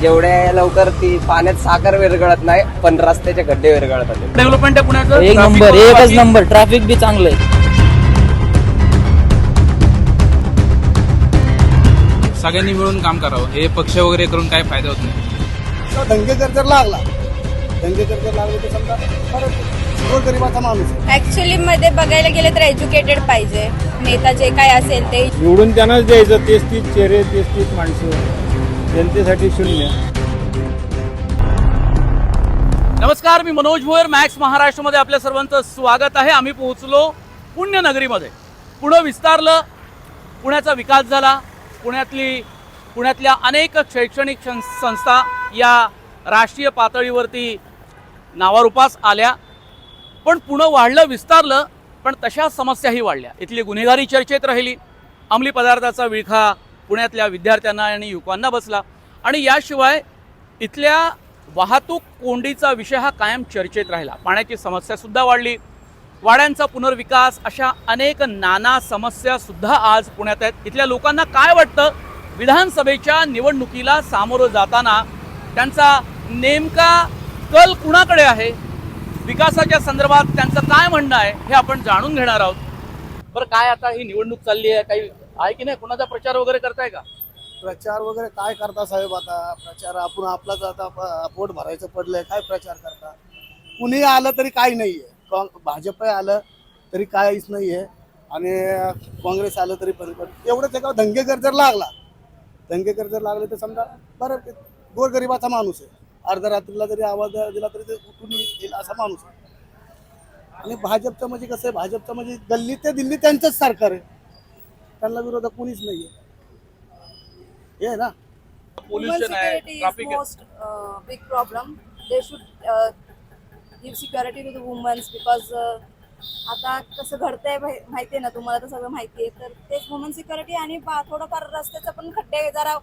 जेवढ्या लवकर ती पाण्यात साखर विरघळत नाही पण रस्त्याचे खड्डे विरघळत होते डेव्हलपमेंट आहे पुण्याचं? एक Traffic नंबर एकच बाकी- नंबर ट्रॅफिक बी चांगलं आहे. सगळ्यांनी मिळून काम करावं. हे पक्ष वगैरे करून काय फायदा होत नाही. तो दंगेकर जर लागला दंगेकर जर लागले तर समजा परत गोरगरिबाचा माणूस आहे. ऍक्च्युली मध्ये बघायला गेले तर एज्युकेटेड पाहिजे. नेता जे काय असेल ते निवडून त्यांनाच द्यायचं तेच तीस चेहरे तेच तीस माणसं. जनतेसाठी शून्य. नमस्कार मी मनोज भोयर मॅक्स महाराष्ट्रमध्ये आपल्या सर्वांचं स्वागत आहे. आम्ही पोहोचलो पुण्यनगरीमध्ये. पुणं विस्तारलं पुण्याचा विकास झाला. पुण्यातली पुण्यातल्या अनेक शैक्षणिक सं- संस्था या राष्ट्रीय पातळीवरती नावारूपास आल्या. पण पुणं वाढलं विस्तारलं पण तशा समस्याही वाढल्या. इथली गुन्हेगारी चर्चेत राहिली. अंमली पदार्थाचा विळखा पुण्यातल्या विद्यार्थ्यांना आणि युवकांना बसला. आणि याशिवाय इथल्या वाहतूक कोंडीचा विषय हा कायम चर्चेत राहिला. पाण्याची समस्यासुद्धा वाढली. वाड्यांचा पुनर्विकास अशा अनेक नाना समस्यासुद्धा आज पुण्यात आहेत. इथल्या लोकांना काय वाटतं? विधानसभेच्या निवडणुकीला सामोरं जाताना त्यांचा नेमका कल कुणाकडे आहे? विकासाच्या संदर्भात त्यांचं काय म्हणणं आहे हे आपण जाणून घेणार आहोत. बरं काय आता ही निवडणूक चालली आहे? काही आहे की नाही? कुणाचा प्रचार वगैरे करताय का? प्रचार वगैरे काय करता साहेब आता? प्रचार आपण आपलाच आता प- पोट भरायचं पडलंय. काय प्रचार करता? कुणी आलं तरी काही नाहीये. काँ- भाजप आलं तरी काहीच नाहीये. आणि काँग्रेस आलं तरी पण पण. एवढंच आहे का? दंगेकर जर लागला दंगेकर जर लागले तर समजा बरं ते गोरगरिबाचा माणूस आहे. अर्ध्या रात्रीला जरी आवाज दिला तरी ते उठून येईल असा माणूस आहे. आणि भाजपचं म्हणजे कसं आहे? भाजपचं म्हणजे गल्ली ते दिल्ली त्यांचंच सरकार आहे. त्यांना विरोधात कुणीच नाहीये. हे आहे ना? पोल्युशन आहे. ट्रॅफिक आहे most big problem they should give security to the womens because आता कसं घडतंय माहि- माहितीये ना तुम्हाला तर सगळं माहिती आहे तर तेच वुमन सिक्युरिटी आणि थोडंफार रस्त्याचं पण खड्डे जरा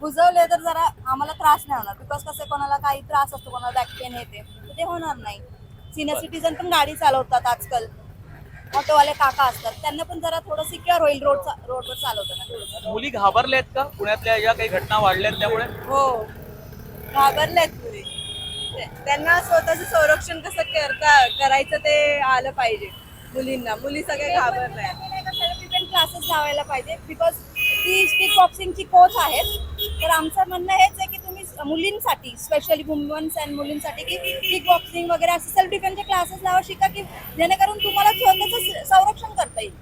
बुजवले तर जरा आम्हाला त्रास नाही होणार. बिकॉज कसं कोणाला काही त्रास असतो कोणाला बॅक पेन येते ते होणार नाही. सिनियर सिटीजन पण गाडी चालवतात आजकाल. ऑटोवाले काका असतात त्यांना पण जरा थोडं सिक्युअर होईल रोड रोडवर चालवताना. मुली घाबरल्या आहेत का? पुण्यातल्या ज्या काही घटना वाढल्यात त्यामुळे? हो. घाबरलेत मुली. त्यांना स्वतःचं संरक्षण कसं करता करायचं ते आलं पाहिजे मुलींना. मुली सगळे घाबरल्या क्लासेस लावायला पाहिजे. बिकॉज ती स्टिक बॉक्सिंगची कोच आहेत. तर आमचं म्हणणं हेच आहे की मुलींसाठी स्पेशली वुमन्स अँड मुलींसाठी की स्टिक बॉक्सिंग वगैरे असं सेल्फ डिफेन्सचे क्लासेस लावा शिका की जेणेकरून तुम्हाला स्वतःचं संरक्षण करता येईल.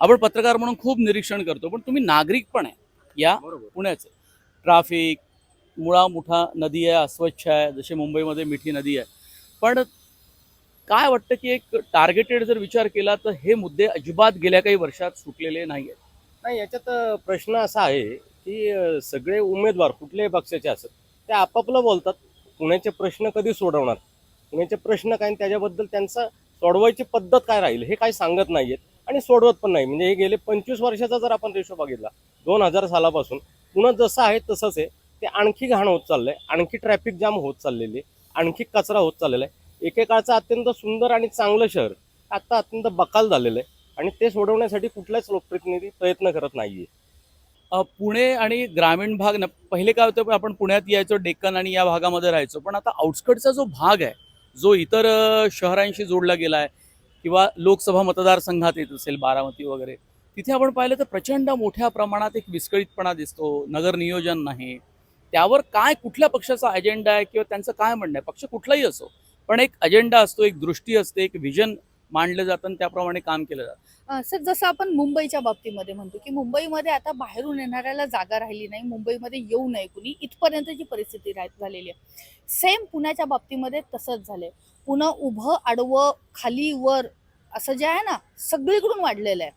आपण पत्रकार म्हणून खूप निरीक्षण करतो पण तुम्ही नागरिक पण आहे या पुण्याचे. ट्राफिक मुळा मुठा नदी आहे अस्वच्छ आहे जसे मुंबईमध्ये मिठी नदी आहे. पण काय वाटतं की एक टार्गेटेड जर विचार केला तर हे मुद्दे अजिबात गेल्या काही वर्षात सुटलेले नाही आहेत नाही याच्यात प्रश्न असा आहे की सगळे उमेदवार कुठल्याही पक्षाचे असत ते आपापलं बोलतात. पुण्याचे प्रश्न कधी सोडवणार? पुण्याचे प्रश्न काय? आणि त्याच्याबद्दल त्यांचा सोडवायची पद्धत काय राहील? हे काही सांगत नाहीयेत आणि सोडवत पण नाही. म्हणजे हे गेले पंचवीस वर्षाचा जर आपण रेशो बघितला दोन हजार सालापासून पुन्हा जसं आहे तसंच आहे. ते आणखी घाण होत चाललंय. आणखी ट्रॅफिक जाम होत चाललेली आहे. आणखी कचरा होत चाललेला आहे. एकेकाळचं अत्यंत सुंदर आणि चांगलं शहर आता अत्यंत बकाल झालेलं आहे. आणि ते सोडवण्यासाठी कुठलाच लोकप्रतिनिधी प्रयत्न करत नाहीये. आहे पुणे आणि ग्रामीण भाग न पहिले काय होतं आपण पुण्यात यायचो डेक्कन आणि या भागामध्ये राहायचो. पण आता आउटस्कटचा जो भाग आहे जो इतर शहरांशी जोडला गेला आहे किंवा लोकसभा मतदारसंघात येत असेल बारामती वगैरे तिथे आपण पाहिलं तर प्रचंड मोठ्या प्रमाणात एक विस्कळीतपणा दिसतो. नगर नियोजन नाही. त्यावर काय कुठल्या पक्षाचा अजेंडा आहे किंवा त्यांचं काय म्हणणं आहे? पक्ष कुठलाही असो पण एक अजेंडा असतो एक दृष्टी असते एक विजन मांडलं जातं आणि त्याप्रमाणे काम केलं जातं. सर जसं आपण मुंबईच्या बाबतीमध्ये म्हणतो की मुंबईमध्ये आता बाहेरून येणाऱ्याला जागा राहिली नाही मुंबईमध्ये येऊ नये कुणी इथपर्यंतची परिस्थिती झालेली आहे. सेम पुण्याच्या बाबतीमध्ये तसंच झालंय. पुणं उभं आडवं खाली वर असं जे आहे ना सगळीकडून वाढलेलं आहे.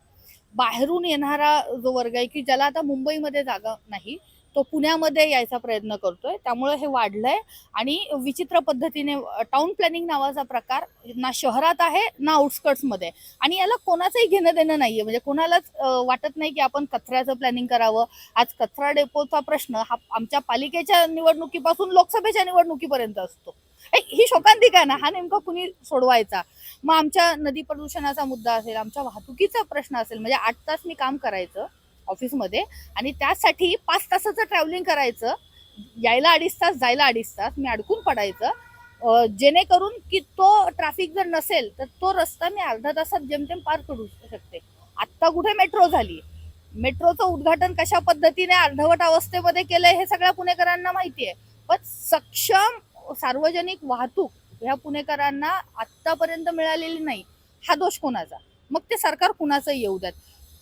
बाहेरून येणारा जो वर्ग आहे की ज्याला आता मुंबईमध्ये जागा नाही तो पुण्यामध्ये यायचा प्रयत्न करतोय. त्यामुळे हे वाढलंय आणि विचित्र पद्धतीने टाउन प्लॅनिंग नावाचा प्रकार ना शहरात आहे ना आउटस्कट्समध्ये आणि याला कोणाचंही घेणं देणं नाहीये. म्हणजे कोणालाच वाटत नाही की आपण कचऱ्याचं प्लॅनिंग करावं. आज कचरा डेपोचा प्रश्न हा आमच्या पालिकेच्या निवडणुकीपासून लोकसभेच्या निवडणुकीपर्यंत असतो. ही शोकांतिका आहे ना? हा नेमका कुणी सोडवायचा? मग आमच्या नदी प्रदूषणाचा मुद्दा असेल आमच्या वाहतुकीचा प्रश्न असेल म्हणजे आठ तास मी काम करायचं. ऑफिसमध्ये. आणि त्यासाठी पाच तासाचं ट्रॅव्हलिंग करायचं. यायला अडीच तास जायला अडीच तास. मी अडकून पडायचं. जेणेकरून की तो ट्रॅफिक जर नसेल तर तो रस्ता मी अर्धा तासात जेमतेम पार करू शकते. आत्ता कुठे मेट्रो झाली? मेट्रोचं उद्घाटन कशा पद्धतीने अर्धवट अवस्थेमध्ये केलंय हे सगळ्या पुणेकरांना माहिती आहे पण सक्षम सार्वजनिक वाहतूक ह्या पुणेकरांना आत्तापर्यंत मिळालेली नाही. हा दोष कोणाचा? मग ते सरकार कुणाचं येऊ द्यात.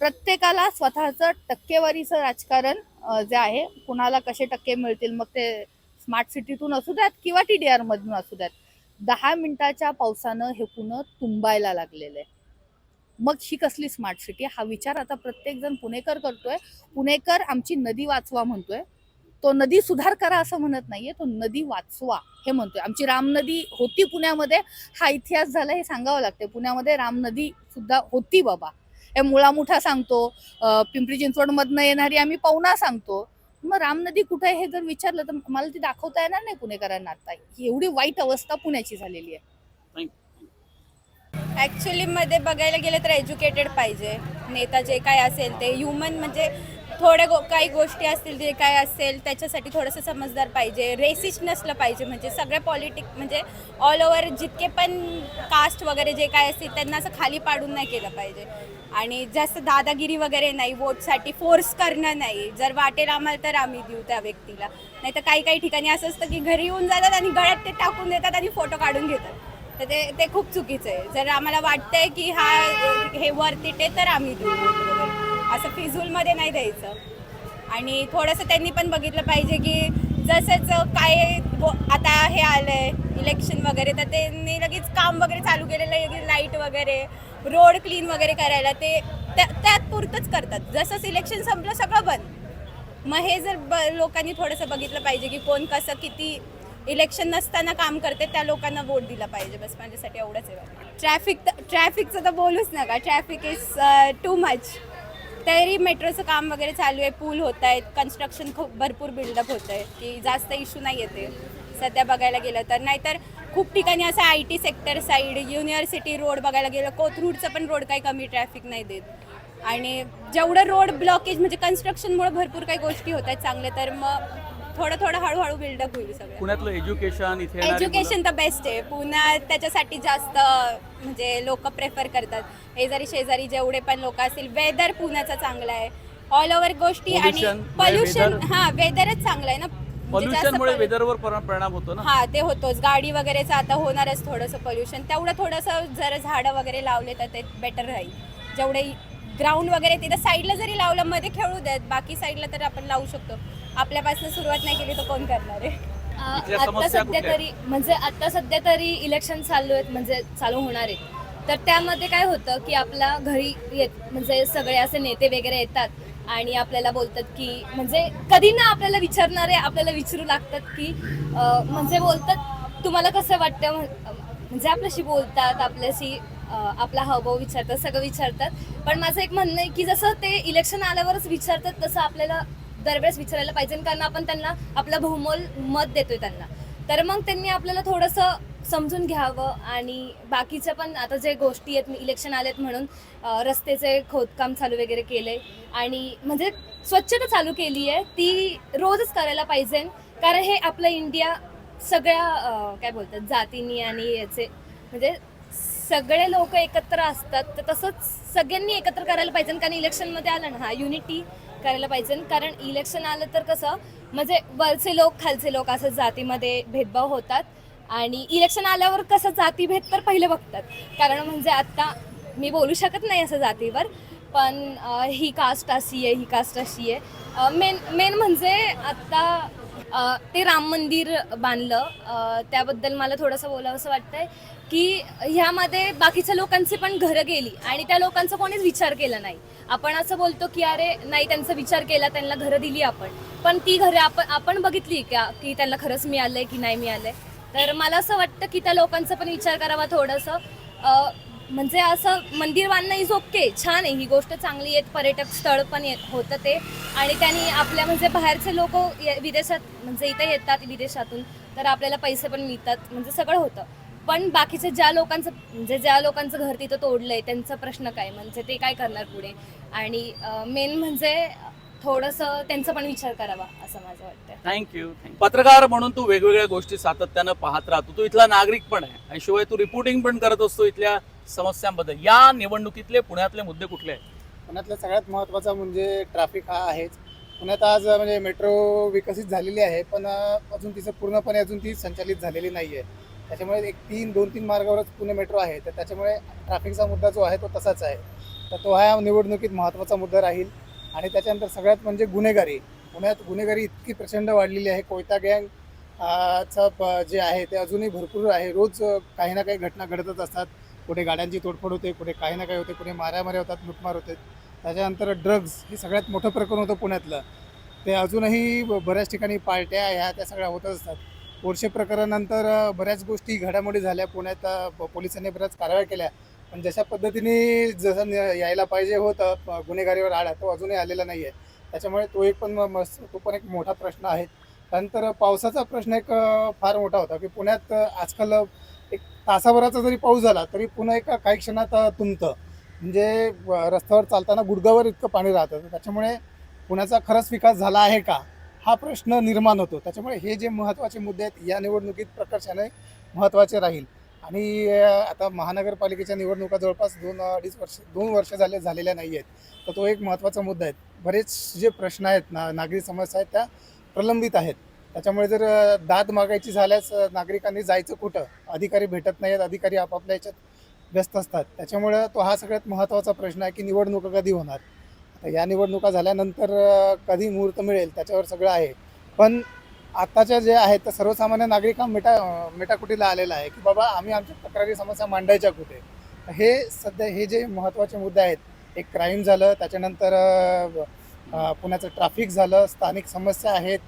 प्रत्येकाला स्वतःचं टक्केवारीचं राजकारण जे आहे कुणाला कसे टक्के मिळतील मग ते स्मार्ट सिटीतून असू द्यात किंवा टी डी आरमधून असू द्यात. दहा मिनिटाच्या पावसानं हे पुणं तुंबायला लागलेलं आहे मग ही कसली स्मार्ट सिटी हा विचार आता प्रत्येकजण पुणेकर करतोय. पुणेकर आमची नदी वाचवा म्हणतोय. तो नदी सुधार करा असं म्हणत नाहीये तो नदी वाचवा हे म्हणतोय. आमची राम नदी होती पुण्यामध्ये. हा इतिहास झाला हे सांगावं लागते पुण्यामध्ये राम नदी सुद्धा होती बाबा. हे मुळामुठा सांगतो पिंपरी चिंचवड मधनं येणारी आम्ही पवना सांगतो. मग राम नदी कुठे आहे हे जर विचारलं तर मला ती दाखवता येणार नाही पुणेकरांना आता. एवढी वाईट अवस्था पुण्याची झालेली आहे. ॲक्च्युली मध्ये बघायला गेलं तर एज्युकेटेड पाहिजे. नेता जे काय असेल ते ह्युमन म्हणजे थोड्या गो काही गोष्टी असतील जे काय असेल त्याच्यासाठी थोडंसं समजदार पाहिजे. रेसिस्ट नसलं पाहिजे म्हणजे सगळ्या पॉलिटिक म्हणजे ऑल ओव्हर जितके पण कास्ट वगैरे जे काय असतील त्यांना असं खाली पाडून नाही केलं पाहिजे. आणि जास्त दादागिरी वगैरे नाही वोटसाठी फोर्स करणं नाही. जर वाटेल आम्हाला तर आम्ही देऊ त्या व्यक्तीला. नाही तर काही काही ठिकाणी असं असतं की घरी येऊन जातात आणि गळ्यात ते टाकून देतात आणि फोटो काढून घेतात. तर ते ते खूप चुकीचं आहे. जर आम्हाला वाटतंय की हा हे वरती तिटे तर आम्ही देऊ. असं फिजूलमध्ये नाही द्यायचं. आणि थोडंसं त्यांनी पण बघितलं पाहिजे की जसंच काय आता हे आलंय इलेक्शन वगैरे तर त्यांनी लगेच काम वगैरे चालू केलेलं आहे लाइट वगैरे. रोड क्लीन वगैरे करायला ते त्या- त्यात पुरतंच करतात. जसंच इलेक्शन संपलं सगळं बंद. मग हे जर ब लोकांनी थोडंसं बघितलं पाहिजे की कोण कसं किती इलेक्शन नसताना काम करते त्या लोकांना वोट दिला पाहिजे. बस माझ्यासाठी एवढंच आहे ट्रॅफिक तर ट्रॅफिकचं तर बोलूच नका. ट्रॅफिक इज टू मच तरी मेट्रोचं काम वगैरे चालू आहे. पूल होत आहेत. कन्स्ट्रक्शन खूप भरपूर बिल्डअप होत आहे. की जास्त इश्यू नाही येते सध्या बघायला गेलं तर. नाहीतर खूप ठिकाणी असं I T sector side university road बघायला गेलं कोथरूडचं पण रोड काही कमी ट्रॅफिक नाही देत. आणि जेवढं रोड ब्लॉकेज म्हणजे कन्स्ट्रक्शनमुळे भरपूर काही गोष्टी होत आहेत चांगले तर मग थोडं थोडं हळूहळू बिल्डअप होईल सगळं. पुण्यातलं एज्युकेशन इथे एज्युकेशन तर बेस्ट आहे. पुन्हा त्याच्यासाठी जास्त म्हणजे लोक प्रेफर करतात. हे जरी शेजारी जेवढे पण लोक असतील वेदर पुण्याचं चांगलं आहे. ऑल ओव्हर गोष्टी आणि पॉल्युशन हा वेदरच चांगलं आहे ना. पॉल्युशनमुळे वेदरवर पर- परिणाम होतो ना? हा ते होतोच. गाडी वगैरेचं आता होणारच थोडंसं पोल्युशन तेवढं थोडंसं जर झाडं वगैरे लावले तर ते बेटर राहील. जेवढे ग्राउंड वगैरे तिथं साईडला जरी लावलं मध्ये खेळू देत. बाकी साईडला तर आपण लावू शकतो. आपल्यापासून सुरुवात नाही केली तर कोण करणार आहे? इथल्या आता समस्या सध्या कुठल्या तरी म्हणजे आता सध्या तरी इलेक्शन चालू आहेत म्हणजे चालू होणार आहेत. तर त्यामध्ये काय होतं की आपल्या घरी येत म्हणजे सगळे असे नेते वगैरे येतात. आणि आपल्याला बोलतात की म्हणजे कधी ना आपल्याला विचारणारे आपल्याला विचारू लागतात की म्हणजे बोलतात तुम्हाला कसं वाटतं म्हणजे आपल्याशी बोलतात आपल्याशी आपला हावभाव विचारतात सगळं विचारतात. पण माझं एक म्हणणं आहे की जसं ते इलेक्शन आल्यावरच विचारतात तसं आपल्याला दरवेळेस विचारायला पाहिजे. कारण आपण त्यांना आपलं बहुमोल मत देतोय त्यांना. तर मग त्यांनी आपल्याला थोडंसं समजून घ्यावं आणि बाकीच्या पण आता जे गोष्टी आहेत इलेक्शन आलेत म्हणून रस्त्याचे खोदकाम चालू वगैरे केले आणि म्हणजे स्वच्छता चालू केली आहे ती रोजच करायला पाहिजे. कारण हे आपलं इंडिया सगळ्या काय बोलतात जातींनी आणि याचे म्हणजे सगळे लोक एकत्र असतात तर तसंच सगळ्यांनी एकत्र करायला पाहिजे. कारण इलेक्शनमध्ये आलं ना हा युनिटी करायला पाहिजे. कारण इलेक्शन आलं तर कसं म्हणजे वरचे लोक खालचे लोक असं जातीमध्ये भेदभाव होतात. आणि इलेक्शन आल्यावर कसं जातीभेद तर पहिले बघतात. कारण म्हणजे आत्ता मी बोलू शकत नाही असं जातीवर पण ही कास्ट अशी आहे ही कास्ट अशी आहे. मेन मेन म्हणजे आत्ता ते राम मंदिर बांधलं. त्याबद्दल मला थोडंसं बोलावंसं वाटतंय की ह्यामध्ये बाकीच्या लोकांची पण घरं गेली आणि त्या लोकांचा कोणीच विचार केला नाही. आपण असं बोलतो की अरे नाही त्यांचा विचार केला त्यांना घरं दिली आपण. पण ती घरं आपण आपण बघितली का की त्यांना खरंच मिळालंय की नाही मिळालंय? तर मला असं वाटतं की त्या लोकांचा पण विचार करावा थोडंसं. म्हणजे असं मंदिर बांधणं इज ओके छान आहे. ही गोष्ट चांगली आहे पर्यटक स्थळ पण येत होतं ते. आणि त्यांनी आपल्या म्हणजे बाहेरचे लोक विदेशात म्हणजे इथे येतात विदेशातून तर आपल्याला पैसे पण मिळतात म्हणजे सगळं होतं. पण बाकीचे ज्या लोकांचं म्हणजे ज्या लोकांचं घर तिथं तोडलंय त्यांचा प्रश्न काय? म्हणजे ते काय करणार पुढे? आणि मेन म्हणजे थोडंसं त्यांचा पण विचार करावा असं माझं वाटतं थँक्यू पत्रकार म्हणून तू वेगवेगळ्या गोष्टी सातत्यानं पाहत राहतो. तू इथला नागरिक पण आहे. आणि शिवाय तू रिपोर्टिंग पण करत असतो इथल्या समस्यांबद्दल. या निवडणुकीतले पुण्यातले मुद्दे कुठले आहेत? पुण्यातला सगळ्यात महत्त्वाचा म्हणजे ट्रॅफिक हा आहेच. पुण्यात आज म्हणजे मेट्रो विकसित झालेली आहे पण अजून तिचं पूर्णपणे अजून ती संचालित झालेली नाही आहे त्याच्यामुळे एक तीन दोन तीन मार्गावरच पुणे मेट्रो आहे. तर त्याच्यामुळे ट्रॅफिकचा मुद्दा जो आहे तो तसाच आहे. तर तो हा निवडणुकीत महत्त्वाचा मुद्दा राहील. आणि त्याच्यानंतर सगळ्यात म्हणजे गुन्हेगारी. पुण्यात गुन्हेगारी इतकी प्रचंड वाढलेली आहे. कोयता गँग चा जे आहे ते अजूनही भरपूर आहे. रोज काही ना काही घटना घडतच असतात. कुठे गाड्यांची तोडफोड होते कुठे काही ना काही होते कुठे माऱ्यामाऱ्या होतात लुटमार होते. त्याच्यानंतर ड्रग्ज हे सगळ्यात मोठं प्रकरण होतं पुण्यातलं. ते अजूनही ब- बऱ्याच ठिकाणी पार्ट्या ह्या त्या सगळ्या होतच असतात. पोरशे प्रकरणानंतर बऱ्याच गोष्टी घडामोडी झाल्या. पुण्यात प- पोलिसांनी बऱ्याच कारवाया केल्या. पण जशा पद्धतीने जसं न- यायला पाहिजे होतं गुन्हेगारीवर आळा तो अजूनही आलेला नाही आहे त्याच्यामुळे तो एक पण मस्त तो पण एक मोठा प्रश्न आहे. त्यानंतर पावसाचा प्रश्न एक फार मोठा होता की पुण्यात आजकाल एक तासाभराचा जरी पाऊस झाला तरी पुन्हा एका काही क्षणात तुमतं. म्हणजे रस्त्यावर चालताना गुडगावर इतकं पाणी राहतं. त्याच्यामुळे पुण्याचा खरंच विकास झाला आहे का? हा प्रश्न निर्माण होतो. त्याच्यामुळे हे जे महत्त्वाचे मुद्दे आहेत या निवडणुकीत प्रकर्षाने महत्त्वाचे राहील. आणि आता महानगरपालिकेच्या निवडणुका जवळपास दोन अडीच वर्ष दोन वर्ष झाले झालेल्या नाही आहेत. तर तो एक महत्त्वाचा मुद्दा आहे. बरेच जे प्रश्न आहेत ना नागरी समस्या आहेत त्या प्रलंबित आहेत. त्याच्यामुळे जर दाद मागायची झाल्यास नागरिकांनी जायचं कुठं? अधिकारी भेटत नाहीत अधिकारी आपापल्या याच्यात व्यस्त असतात. त्याच्यामुळे तो हा सगळ्यात महत्त्वाचा प्रश्न आहे की निवडणुका कधी होणार? आता या निवडणुका झाल्यानंतर कधी मुहूर्त मिळेल त्याच्यावर सगळं आहे. पण आत्ताच्या जे आहेत तर सर्वसामान्य नागरिक हा मेटा मेटाकुटीला आलेला आहे की बाबा आम्ही आमच्या तक्रारी समस्या मांडायच्या कुठे? हे सध्या हे जे महत्त्वाचे मुद्दे आहेत एक क्राईम झालं त्याच्यानंतर पुण्याचं ट्रॅफिक झालं स्थानिक समस्या आहेत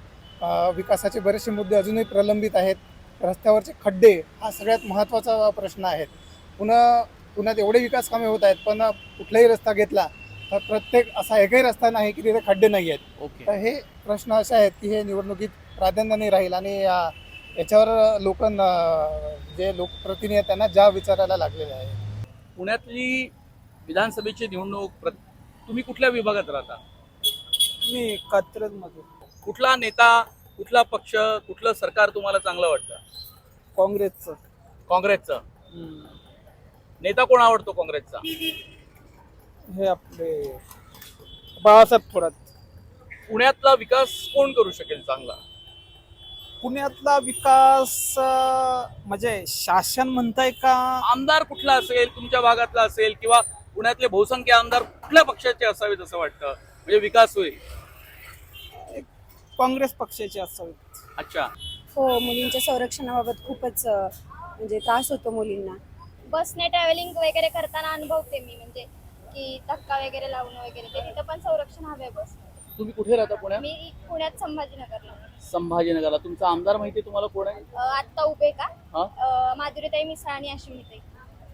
विकासाचे बरेचसे मुद्दे अजूनही प्रलंबित आहेत रस्त्यावरचे खड्डे हा सगळ्यात महत्त्वाचा प्रश्न आहे. पुन्हा पुण्यात एवढे विकास कामे होत आहेत पण कुठलाही रस्ता घेतला तर प्रत्येक असा एकही रस्ता नाही की तिथे खड्डे नाही आहेत. ओके. तर हे प्रश्न असे आहेत की हे निवडणुकीत प्राधान्याने राहील आणि अ, याच्यावर लोक जे लोकप्रतिनिधी आहेत त्यांना ज्या विचारायला लागलेले आहे. पुण्यातली विधानसभेची निवडणूक प्र- तुम्ही कुठल्या विभागात राहता? मी कात्रजमधून कुठला नेता कुठला पक्ष कुठलं सरकार तुम्हाला चांगलं वाटतं? काँग्रेसचं. काँग्रेसचं. नेता कोण आवडतो काँग्रेसचा? हे आपले बाळासाहेब थोरात. पुण्यातला विकास कोण करू शकेल चांगला? पुण्यातला विकास अं, म्हणजे शासन म्हणताय का? आमदार कुठला असेल तुमच्या भागातला असेल किंवा पुण्यातले बहुसंख्य आमदार कुठल्या पक्षाचे असावेत असं वाटतं? म्हणजे विकास होईल. काँग्रेस पक्षाचे असावेत. अच्छा. हो मुलींच्या संरक्षणाबाबत खूपच अ, म्हणजे त्रास होतो मुलींना. बसने ट्रॅव्हलिंग वगैरे करताना अनुभवते मी म्हणजे की धक्का वगैरे लावणं वगैरे ते तिथं पण संरक्षण हवे बस. तुम्ही कुठे राहता पुण्यात? मी पुण्यात संभाजीनगरला. संभाजीनगरला. तुमचा आमदार माहिती तुम्हाला कोण आहे? अ, आत्ता उभे का? हा? अ, माधुरीताई मिसाळ आणि अश्विनीताई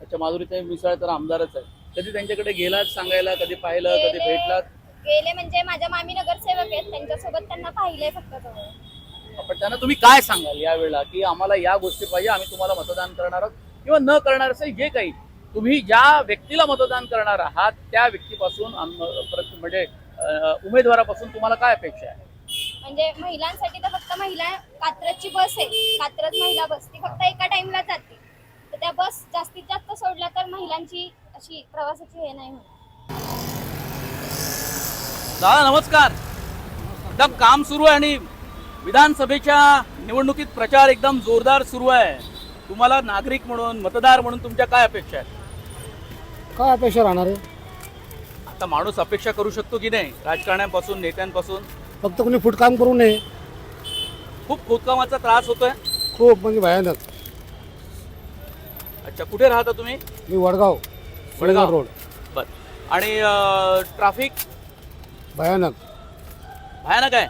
अच्छा माधुरीताई मिसाळ तर आमदारच आहे. कधी त्यांच्याकडे गेलात सांगायला? कधी पाहिलं? कधी भेटलात? गेले म्हणजे माझ्या मामी नगरसेवक आहेत. त्यांच्यासोबत त्यांना पाहिलंय फक्त जवळ. पण त्यांना तुम्ही काय सांगाल यावेळेला? की आम्हाला या गोष्टी पाहिजे आम्ही तुम्हाला मतदान करणार आहोत. किंवा न करणार असेल जे काही तुम्ही ज्या व्यक्तीला मतदान करणार आहात त्या व्यक्तीपासून म्हणजे उमेदवारापासून तुम्हाला काय अपेक्षा आहे? म्हणजे महिलांसाठी तर फक्त महिला कात्रजची बस आहे. कात्रज महिला बस ती फक्त एका टाइमला जाते. तर त्या बस जास्तीत जास्त सोडल्या तर महिलांची अशी प्रवासाची हे नाही होत. दादा नमस्कार. एकदम काम सुरू आहे आणि विधानसभेच्या निवडणुकीत प्रचार एकदम जोरदार सुरू आहे. तुम्हाला नागरिक म्हणून मतदार म्हणून तुमच्या काय अपेक्षा आहेत? काय अपेक्षा राहणार आहे? आता माणूस अपेक्षा करू शकतो की नाही? राजकारण्यांपासून नेत्यांपासून? फक्त कोणी फुटकाम करू नये. खूप खोदकामाचा त्रास होतोय. खूप म्हणजे भयानक. अच्छा कुठे राहता तुम्ही? मी वडगाव वडगाव. रोड. बर. आणि ट्रॅफिक? भयानक. भयानक आहे.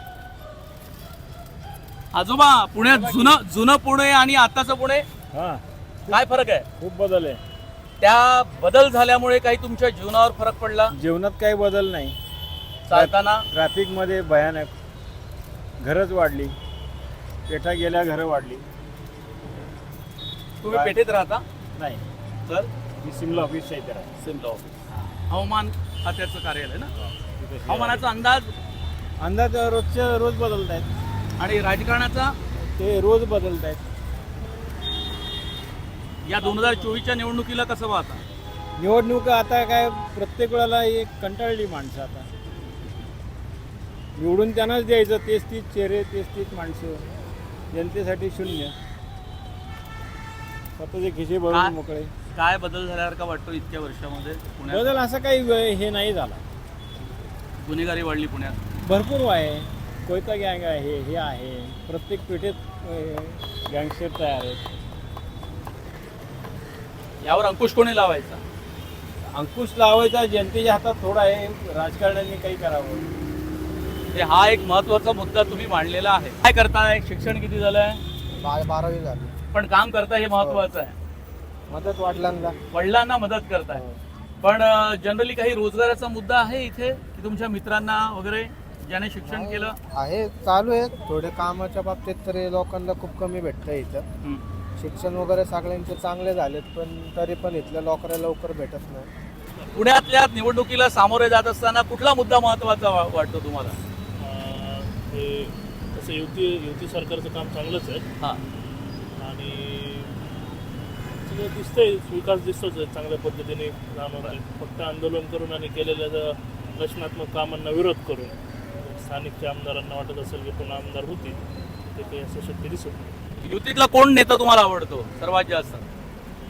आजोबा पुण्यात जुनं जुनं पुणे आणि आताचं पुणे? हा. काय फरक आहे? खूप बदल आहे. त्या बदल झाल्यामुळे काही तुमच्या जीवनावर फरक पडला? जीवनात काही बदल नाही. चालताना? ट्रॅफिकमध्ये भयानक घरच वाढली. पेठा गेल्या घरं वाढली. तुम्ही काय? पेठेत राहता? नाही. तर? मी सिमला ऑफिसच्या इथे राहतो. सिमला ऑफिस हवामान खात्याचं कार्यालय ना? तिथे हवामानाचा अंदाज? अंदाज रोजच्या रोज बदलत आहेत आणि राजकारणाचा? ते रोज बदलत आहेत या दोन हजार चोवीसच्या निवडणुकीला कसं पाहता? निवडणूक आता काय प्रत्येक वेळेला एक कंटाळली माणसं आता. निवडून त्यांनाच द्यायचं तेच तीच चेहरे तेच तीच माणसं. जनतेसाठी शून्य. स्वतःचे काय? भरून मोकळे. काय बदल झाल्यासारखा वाटतो इतक्या वर्षामध्ये पुण्यात? बदल असं काही वे- हे नाही झाला. गुन्हेगारी वाढली पुण्यात. भरपूर आहे कोयता गँग आहे हे आहे. प्रत्येक पेठेत गँगस्टर तयार आहेत. यावर अंकुश कोणी लावायचा? अंकुश लावायचा जनतेच्या हातात थोडा आहे राजकारण्यांनी काही करावं. हे हा एक महत्त्वाचा मुद्दा तुम्ही मांडलेला आहे. काय करताय शिक्षण किती झालंय? बारावी झाली. पण काम करताय हे महत्वाचं आहे. मदत वाटल्यांना वडिलांना मदत करताय. पण जनरली काही रोजगाराचा मुद्दा आहे इथे? की तुमच्या मित्रांना वगैरे ज्याने शिक्षण केलं? आहे चालू आहे. थोडे कामाच्या बाबतीत तरी लोकांना खूप कमी भेटतं इथं. शिक्षण वगैरे सगळ्यांचे चांगले झालेत पण तरी पण इथल्या लोकांना लवकर भेटत नाही. पुण्यातल्या निवडणुकीला सामोरे जात असताना कुठला मुद्दा महत्त्वाचा वा- वाटतो तुम्हाला? हे तसं युती युती सरकारचं काम चांगलंच आहे. हा. आणि सगळं दिसतंय विकास दिसतोच आहे चांगल्या पद्धतीने. फक्त आंदोलन करून आणि केलेल्या रचनात्मक कामांना विरोध करून स्थानिकच्या आमदारांना वाटत असेल की पुन्हा आमदार होतील ते काही असं शक्य दिसत नाही. युतीतला कोण नेता तुम्हाला आवडतो? सर्वात जास्त.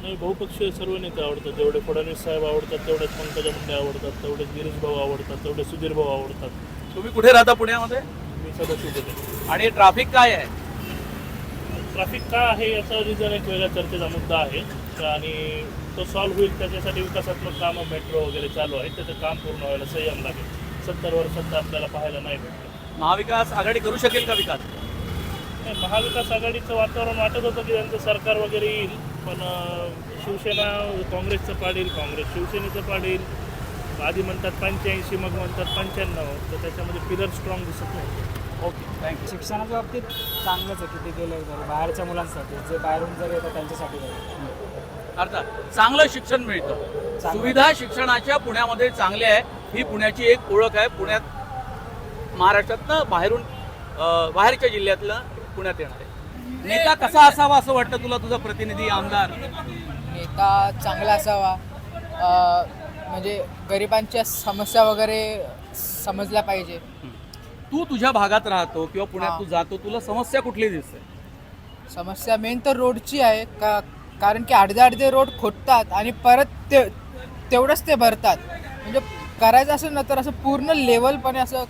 नाही बहुपक्षीय सर्व नेते आवडतात. जेवढे फडणवीस साहेब आवडतात तेवढेच पंकजा मुंडे आवडतात तेवढेच गिरीश भाऊ आवडतात तेवढे सुधीर भाऊ आवडतात. तुम्ही कुठे राहता पुण्यामध्ये? मी होते आणि ट्रॅफिक काय आहे? ट्रॅफिक का आहे याचा रिझन एक वेगळ्या चर्चेचा मुद्दा आहे. आणि तो सॉल्व्ह होईल त्याच्यासाठी विकासात्मक कामं मेट्रो वगैरे चालू आहे त्याचं काम पूर्ण व्हायला संयम लागेल. सत्तर वर्षात तर आपल्याला पाहायला नाही भेटलं. महाविकास आघाडी करू शकेल का विकास? नाही, महाविकास आघाडीचं वातावरण वाटत होतं की त्यांचं सरकार वगैरे येईल पण शिवसेना काँग्रेसचं पाडेल काँग्रेस शिवसेनेचं पाडेल आधी म्हणतात पंच्याऐंशी मग म्हणतात पंच्याण्णव तर त्याच्यामध्ये पिलर स्ट्रॉंग दिसत नाही. ओके थँक्यू शिक्षणाच्या बाबतीत चांगलंच आहे किती गेलं तरी बाहेरच्या मुलांसाठी जे बाहेरून जर येतात त्यांच्यासाठी. अर्थात चांगलं शिक्षण मिळतं. सुविधा शिक्षणाच्या पुण्यामध्ये चांगल्या आहे. ही पुण्याची एक ओळख आहे. पुण्यात महाराष्ट्रातनं बाहेरून बाहेरच्या जिल्ह्यातलं पुण्यात येणार आहे. नेता कसा असावा असं वाटतं तुला तुझा प्रतिनिधी आमदार? नेता चांगला असावा. म्हणजे गरिबांच्या समस्या वगैरे समजल्या पाहिजे. तू तुझ्या भागात राहतो किंवा पुण्यात. तू जातो तुला समस्या कुठली दिसते? समस्या मेन तर रोडची आहे. का कारण की अर्धे अर्धे रोड खोदतात आणि परत ते तेवढंच ते भरतात. म्हणजे करायचं असेल ना तर असं पूर्ण लेवलपणे असं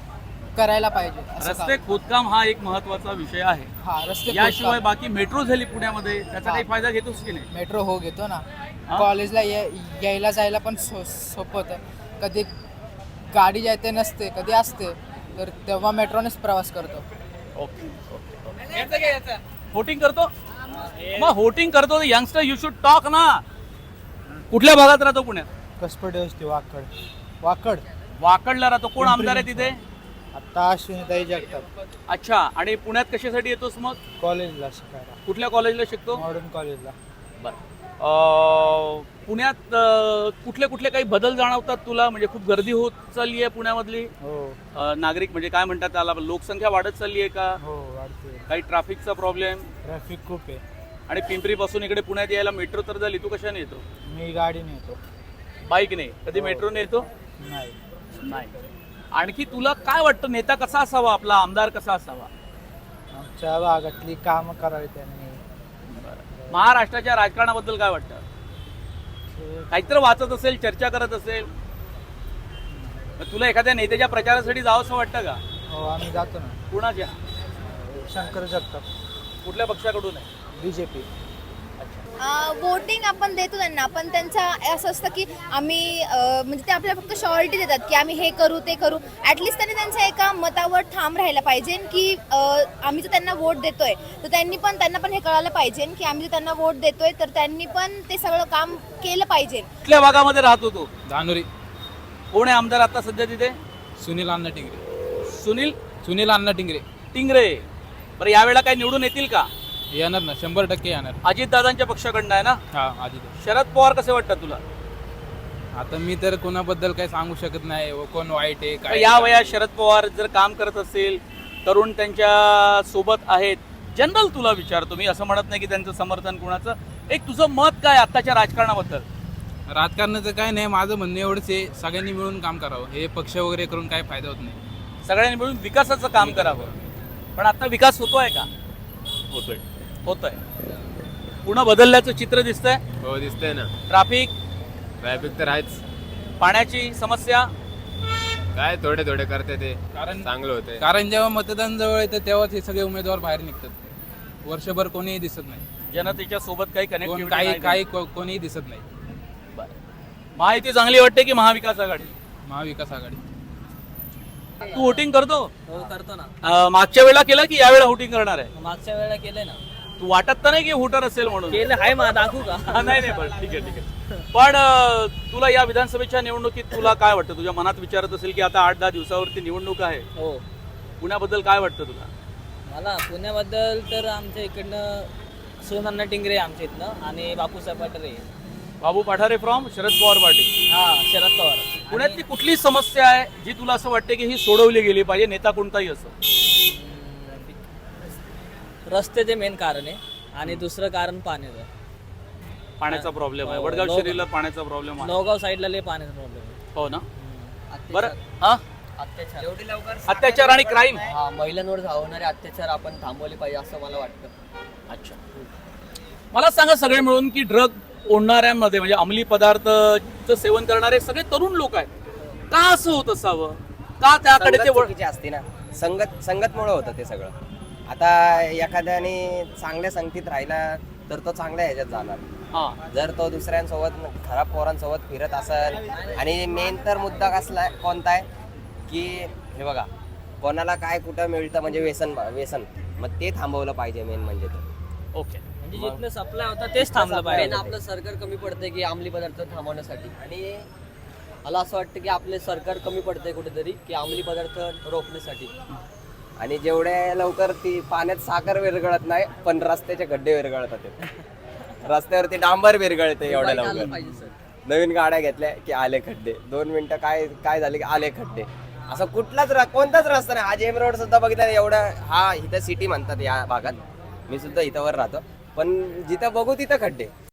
करायला पाहिजे असं रस्ते खोदकाम हा एक महत्त्वाचा विषय आहे. हा रस्ते याशिवाय. बाकी मेट्रो झाली पुण्यामध्ये त्याचा हा. काही फायदा घेतोस की नाही? मेट्रो हो घेतो ना. हा? कॉलेजला ये- यायला जायला पण सो सोपं होतं. कधी गाडी जायते नसते कधी असते तर तेव्हा मेट्रोनेच प्रवास करतो. ओके होटिंग करतो? मग होटिंग करतो यंगस्टर यू शुड टॉक ना. कुठल्या भागात राहतो पुण्यात? कसपटे असते वाकड. वाकड. वाकडला राहतो. कोण आमदार आहे तिथे? आता अश्विनीताई जगतात अच्छा आणि पुण्यात कशासाठी येतोस मग? कॉलेजला शिकायला. कुठल्या कॉलेजला शिकतो? मॉडर्न कॉलेजला. अं, पुण्यात अं, कुठले कुठले काही बदल जाणवतात तुला? म्हणजे खूप गर्दी होत चालली आहे पुण्यामधली. हो. अं, नागरिक म्हणजे काय म्हणतात त्याला? लोकसंख्या वाढत चालली आहे का? हो वाढते. काही ट्रॅफिकचा प्रॉब्लेम? ट्रॅफिक खूप आहे. आणि पिंपरी पासून इकडे पुण्यात यायला मेट्रो तर झाली. तू कशाने येतो? मी गाडीने येतो. बाईकने? कधी मेट्रोने येतो? नाही. नाही. आणखी तुला काय वाटतं? नेता कसा असावा? आपला आमदार कसा असावा? आमच्या भागातली कामं करावी त्यांनी. महाराष्ट्राच्या राजकारणाबद्दल काय वाटतं? काहीतरी वाचत असेल चर्चा करत असेल. मग तुला एखाद्या नेत्याच्या प्रचारासाठी जावं असं वाटतं का? हो आम्ही जातो ना. कुणाच्या? शंकर जगताप. कुठल्या पक्षाकडून आहे? बी जे पी वोटिंग आपण देतो त्यांना पण त्यांचा असं असतं की आम्ही म्हणजे ते आपल्याला फक्त शॉरिटी देतात की आम्ही हे करू ते करू. ॲटलिस्ट त्यांनी त्यांच्या एका मतावर ठाम राहायला पाहिजे की आम्ही जर त्यांना वोट देतोय तर त्यांनी पण त्यांना पण हे कळायला पाहिजे की आम्ही जर त्यांना वोट देतोय तर त्यांनी पण ते सगळं काम केलं पाहिजे. कुठल्या भागामध्ये राहतो तू? धानुरी. कोण आहे आमदार आता सध्या तिथे? सुनील अण्णा टिंगरे. सुनील? सुनील अण्णा टिंगरे. टिंगरे. बरं यावेळेला काही निवडून येतील का? येणार ना शंभर टक्के येणार. अजितदादांच्या पक्षाकडनं आहे ना? हा आधी शरद पवार कसे वाटतात तुला? आता मी तर कोणाबद्दल काही सांगू शकत नाही. व कोण वाईट आहे काय या वयात शरद पवार जर काम करत असेल तरुण त्यांच्यासोबत आहेत जनरल तुला विचारतो मी असं म्हणत नाही की त्यांचं समर्थन कुणाचं. एक तुझं मत काय आत्ताच्या राजकारणाबद्दल? राजकारणाचं काय नाही माझं म्हणणं एवढंच आहे सगळ्यांनी मिळून काम करावं. हे पक्ष वगैरे करून काय फायदा होत नाही. सगळ्यांनी मिळून विकासाचं काम करावं. पण आता विकास होतोय का? होतोय. होतोय. पुन्हा बदलल्याचं चित्र दिसतंय. हो दिसतंय ना. ट्राफिक. ट्रॅफिक तर आहेच. पाण्याची समस्या. काय थोडे थोडे करते ते. कारण चांगलं होतं कारण जेव्हा मतदान जवळ येतं तेव्हाच हे सगळे उमेदवार बाहेर निघतात. वर्षभर कोणीही दिसत नाही. जनतेच्या सोबत काही कोण कनेक्ट काही काही को- कोणीही दिसत नाही. माहिती चांगली वाटते की महाविकास आघाडी? महाविकास आघाडी. तू वोटिंग करतो? हो करतो ना. अं, मागच्या वेळेला केलं की यावेळेला वोटिंग करणार आहे? मागच्या वेळेला केलंय ना. तू वाटत तर नाही की व्होटर असेल म्हणून. केलं आहे मा दाखवू का? हा, नाही नाही बरं ठीक आहे ठीक आहे. पण अं, तुला या विधानसभेच्या निवडणुकीत तुला काय वाटतं? तुझ्या मनात विचारत असेल की आता आठ दहा दिवसावरती निवडणूक आहे. हो. पुण्याबद्दल काय वाटतं तुला? मला पुण्याबद्दल तर आमच्या इकडनं सोनन्ना टिंगरे आमच्या इथनं आणि बापूसाहेब पटरे बाबू पठारे फ्रॉम शरद पवार पाटील हा शरद पवार. पुण्यातली कुठली समस्या आहे जी तुला असं वाटते की ही सोडवली गेली पाहिजे नेता कोणताही असो? रस्त्याचे मेन कारण आहे. आणि दुसरं कारण पाण्याचं पाण्याचा प्रॉब्लेम आहे. हो, वडगाव लोक- शहरीला पाण्याचा प्रॉब्लेम आहे. नवगाव साईडला लय पाण्याचा प्रॉब्लेम आहे. हो ना? बरं हा? अत्याचार. एवढी लवकर अत्याचार आणि क्राईम हा महिलांवर होणारे अत्याचार आपण थांबवले पाहिजे असं मला वाटतं. अच्छा. मला सांगा सगळे मिळून की ड्रग ओढणाऱ्यांमध्ये म्हणजे अंमली पदार्थचं सेवन करणारे सगळे तरुण लोक आहेत. का असं होत असावं? का त्याकडे ते वळ- असते ना. संगत संगतमुळे होतं ते सगळं. आता एखाद्याने चांगल्या संगतीत राहिला तर तो चांगल्या ह्याच्यात जाणार. हा. जर तो दुसऱ्यांसोबत खराब पोरांसोबत फिरत असेल आणि मेन तर मुद्दा कसला कोणता आहे? की हे बघा कोणाला काय कुठं मिळतं म्हणजे व्यसन व्यसन मग ते थांबवलं पाहिजे मेन म्हणजे ते. ओके. म्हणजे जिथलं सप्लाय होता तेच थांबलं पाहिजे. आपलं सरकार कमी पडतंय की अंमली पदार्थ थांबवण्यासाठी. आणि मला असं वाटतं की आपले सरकार कमी पडतंय कुठेतरी की अंमली पदार्थ रोखण्यासाठी. आणि जेवढ्या लवकर ती पाण्यात साखर विरघळत नाही पण रस्त्याचे खड्डे विरघळतात ते. रस्त्यावरती डांबर विरघळते एवढ्या लवकर. नवीन गाड्या घेतल्या की आले खड्डे. दोन मिनिटं काय काय झाले की आले खड्डे. असं कुठलाच र- कोणताच रस्ता नाही. आज एम रोड सुद्धा बघितला एवढं हा इथं सिटी म्हणतात या भागात. मी सुद्धा इथं वर राहतो. पण जिथं बघू तिथं खड्डे.